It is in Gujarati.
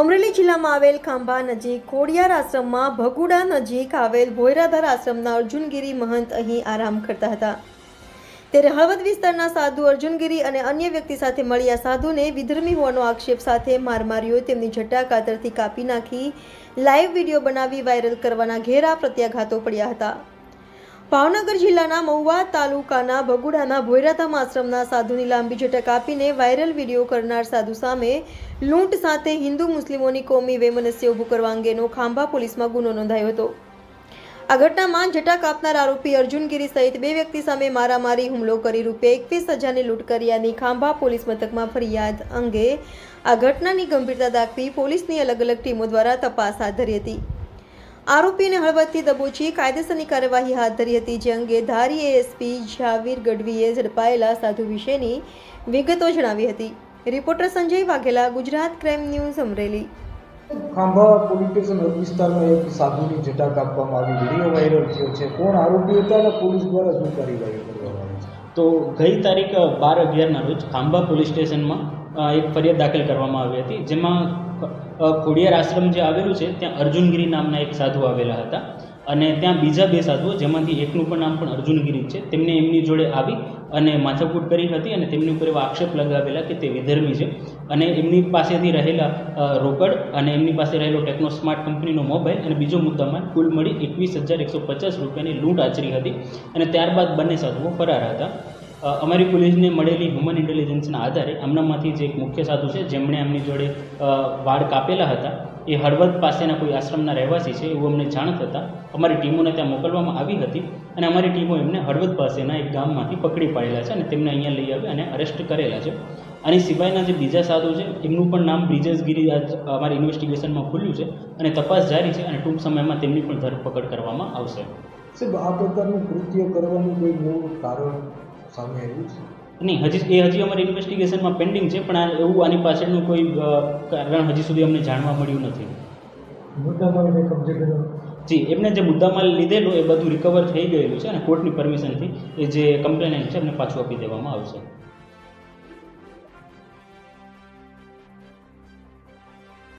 અમરેલી જિલ્લામાં આવેલ ખાંભા નજીક ખોડિયાર આશ્રમમાં ભગુડા નજીક આવેલ ભોયરાધર આશ્રમના અર્જુનગીરી મહંત અહીં આરામ કરતા હતા. ત્યારે હળવદ વિસ્તારના સાધુ અર્જુનગીરી અને અન્ય વ્યક્તિ સાથે મળી આ સાધુને વિધર્મી હોવાનો આક્ષેપ સાથે માર માર્યો. તેમની જટા કાતરથી કાપી નાખી, લાઈવ વીડિયો બનાવી વાયરલ કરવાના ઘેરા પ્રત્યાઘાતો પડ્યા હતા. ભાવનગર જિલ્લાના મહુવા તાલુકાના ભગુડાના ભોયરાધામ આશ્રમના સાધુની લાંબી ઝટક આપીને વાયરલ વીડિયો કરનાર સાધુ સામે લૂંટ સાથે હિન્દુ મુસ્લિમોની કોમી વૈમનસ્ય ઊભું કરવા અંગેનો ખાંભા પોલીસમાં ગુનો નોંધાયો હતો. આ ઘટનામાં જટા કાપનાર આરોપી અર્જુનગીરી સહિત બે વ્યક્તિ સામે મારામારી, હુમલો કરી રૂપિયા એકવીસ હજારની લૂંટ કર્યાની ખાંભા પોલીસ મથકમાં ફરિયાદ અંગે આ ઘટનાની ગંભીરતા દાખવી પોલીસની અલગ અલગ ટીમો દ્વારા તપાસ હાથ ધરી હતી. આરોપીને હળવદથી દબોચી કાયદેસરની કાર્યવાહી હાથ ધરી હતી, જે અંગે ધારી એએસપી જાવીર ગઢવીએ ઝડપાયેલા સાધુ વિશેની વિગતો જણાવી હતી. Reporter Sanjay Vaghela, Gujarat crime news Amreli. Khambha police station વિસ્તારમાં એક સાધુની જટા કાપવામાં આવી, વીડિયો વાયરલ થયો છે. કોણ આરોપી હતા અને પોલીસ દ્વારા શું કાર્યવાહી છે તો ગઈ તારીખ બાર અગિયારના રોજ ખાંભા પોલીસ સ્ટેશનમાં એક ફરિયાદ દાખલ કરવામાં આવી હતી, જેમાં ખોડિયાર આશ્રમ જે આવેલું છે, ત્યાં અર્જુનગીરી નામના એક સાધુ આવેલા હતા. અને ત્યાં બીજા બે સાધુઓ, જેમાંથી એકનું પણ નામ પણ અર્જુનગીરી છે, તેમને એમની જોડે આવી અને માથાકૂટ કરી હતી અને તેમની ઉપર એવા આક્ષેપ લગાવેલા કે તે વિધર્મી છે. અને એમની પાસેથી રહેલા રોકડ અને એમની પાસે રહેલો ટેકનો સ્માર્ટ કંપનીનો મોબાઈલ અને બીજો મુદ્દામાં કુલ મળી એકવીસ હજાર એકસો પચાસ રૂપિયાની લૂંટ આચરી હતી અને ત્યારબાદ બંને સાધુઓ ફરાર હતા. અમારી પોલીસને મળેલી હ્યુમન ઇન્ટેલિજન્સના આધારે આમનામાંથી જે એક મુખ્ય સાધુ છે, જેમણે એમની જોડે વાળ કાપેલા હતા, એ હળવદ પાસેના કોઈ આશ્રમના રહેવાસી છે એવું અમને જાણ થતાં અમારી ટીમોને ત્યાં મોકલવામાં આવી હતી અને અમારી ટીમો એમને હળવદ પાસેના એક ગામમાંથી પકડી પાડેલા છે અને તેમને અહીંયા લઈ આવી અને અરેસ્ટ કરેલા છે. આની સિવાયના જે બીજા સાધુ છે, એમનું પણ નામ બ્રિજેશ આજ અમારી ઇન્વેસ્ટિગેશનમાં ખુલ્યું છે અને તપાસ જારી છે અને ટૂંક સમયમાં તેમની પણ ધરપકડ કરવામાં આવશે. સાહેબ, આ પ્રકારનું કૃત્ય કરવાનું કોઈ મૂળ કારણ સામે આવ્યું છે? નહીં હજી એ હજી અમારી ઇન્વેસ્ટિગેશનમાં પેન્ડિંગ છે પણ આ એવું આની પાછળનું કોઈ કારણ હજી સુધી અમને જાણવા મળ્યું નથી. મુદ્દામાલને કબજે કર્યો. જી એમને જે મુદ્દામાલ લીધેલો એ બધું રિકવર થઈ ગયેલું છે અને કોર્ટની પરમિશનથી એ જે કમ્પ્લેનન્ટ છે એમને પાછું આપી દેવામાં આવશે.